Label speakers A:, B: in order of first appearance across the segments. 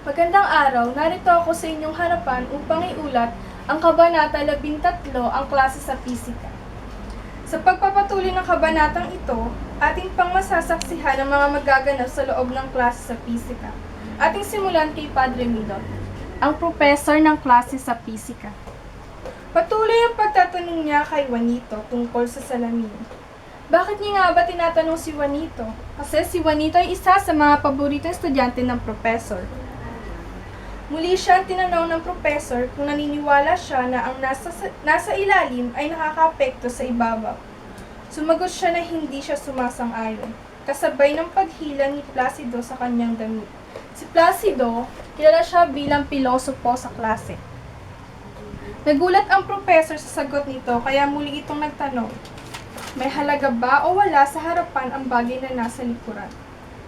A: Magandang araw, narito ako sa inyong harapan upang iulat ang Kabanata 13, ang klase sa pisika. Sa pagpapatuloy ng kabanatang ito, ating pang masasaksihan ang mga magaganap sa loob ng klase sa pisika. Ating simulan kay Padre Milot, ang professor ng klase sa pisika. Patuloy ang pagtatanong niya kay Juanito tungkol sa salamin. Bakit niya nga ba tinatanong si Juanito? Kasi si Juanito ay isa sa mga paboritong estudyante ng professor. Muli siyang tinanong ng professor kung naniniwala siya na ang nasa, nasa ilalim ay nakakapekto sa ibabaw. Sumagot siya na hindi siya sumasang-ayon, kasabay ng paghila ni Placido sa kanyang damit. Si Placido, kilala siya bilang pilosopo sa klase. Nagulat ang professor sa sagot nito kaya muli itong nagtanong, may halaga ba o wala sa harapan ang bagay na nasa likuran?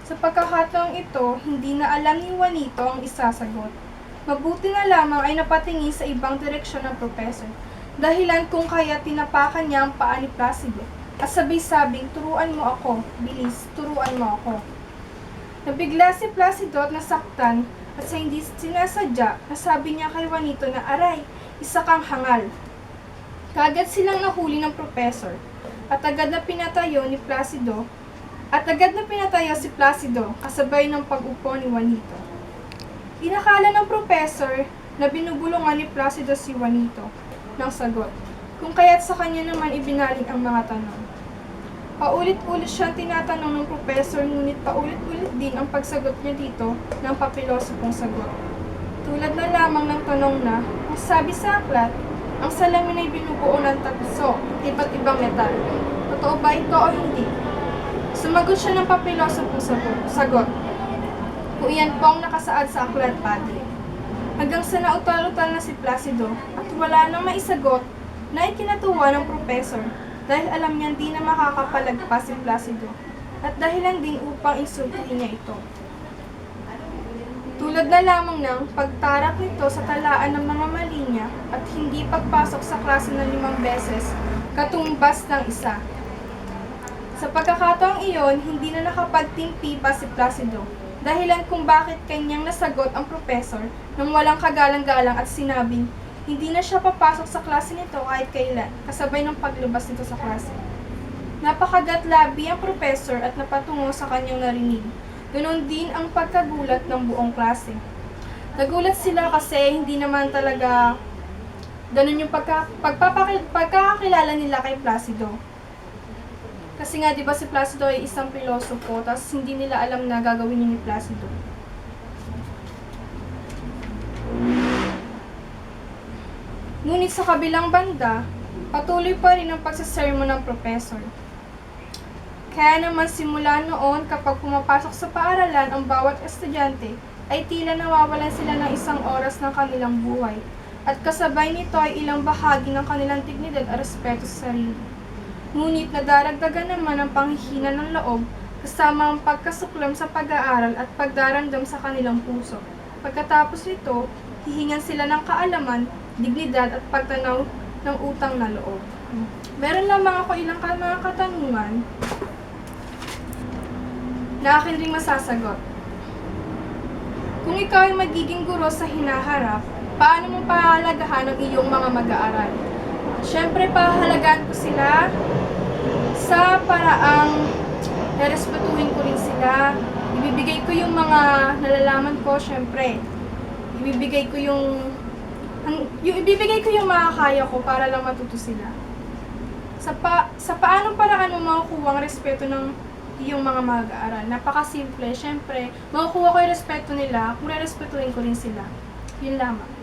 A: Sa pagkakataong ito, hindi na alam ni Juanito ang isasagot. Mabuti na lamang ay napatingin sa ibang direksyon ng professor. Dahilan kung kaya tinapakan niya ang paa ni Placido. At sabay-sabing, turuan mo ako, bilis, turuan mo ako. Nabigla si Placido at nasaktan at sa hindi sinasadya, nasabi niya kay Juanito na aray, isa kang hangal. Kagad silang nahuli ng professor at agad na pinatayo ni Placido at agad na pinatayo si Placido kasabay ng pag-upo ni Juanito. Inakala ng professor na binubulungan ni Placido si Juanito ng sagot, kung kaya't sa kanya naman ibinaling ang mga tanong. Paulit-ulit siyang tinatanong ng professor ngunit paulit-ulit din ang pagsagot niya dito ng papilosopong sagot. Tulad na lamang ng tanong na, ang sabi sa aklat, ang salamin ay binubuo ng tatso, iba't ibang metal. Totoo ba ito o hindi? Sumagot siya ng papilosopong sagot. Kung iyan po ang nakasaad sa aklat, Padre. Hanggang sa nautal-utal na si Placido at wala nang maisagot na ikinatuwa ng professor dahil alam niyang di na makakapalagpas si Placido at dahilan din upang insultuhin niya ito. Tulad na lamang ng pagtarak nito sa talaan ng mga mali niya at hindi pagpasok sa klase ng limang beses, katumbas ng isa. Sa pagkakataong iyon, hindi na nakapagtimpi pa si Placido, dahilan kung bakit kanyang nasagot ang professor nang walang kagalang-galang at sinabing hindi na siya papasok sa klase nito kahit kailan, kasabay ng paglabas nito sa klase. Napakagatlabi ang professor at napatungo sa kanyang narinig. Ganon din ang pagkagulat ng buong klase. Nagulat sila kasi hindi naman talaga ganun yung pagka, pagpapakil, nila kay Placido. Kasi nga, di ba si Placido ay isang pilosopo, tapos hindi nila alam na gagawin niya ni Placido. Ngunit sa kabilang banda, patuloy pa rin ang pagsasermon ng professor. Kaya naman simula noon kapag pumapasok sa paaralan ang bawat estudyante, ay tila nawawalan sila ng isang oras ng kanilang buhay. At kasabay nito ay ilang bahagi ng kanilang dignidad at respeto sa sarili. Ngunit nadaragdagan naman ang panghihina ng loob kasama ang pagkasuklam sa pag-aaral at pagdaramdam sa kanilang puso. Pagkatapos nito, hihingan sila ng kaalaman, dignidad at pagtanaw ng utang na loob. Meron lamang ako ilang ka- mga katanungan na akin ring masasagot. Kung ikaw ay magiging guro sa hinaharap, paano mo pahalagahan ang iyong mga mag-aaral? Siyempre, pahalagahan ko sila sa paraang respetuhin ko rin sila. Ibibigay ko yung mga nalalaman ko, syempre. Ibibigay ko yung, ang, yung ibibigay ko yung makakaya ko para lang matuto sila. Sa, pa, sa paano paraan mo makukuha ang respeto ng iyong mga mag-aaral? Napakasimple. Syempre, makukuha ko yung respeto nila kung respetuhin ko rin sila. Yun lamang.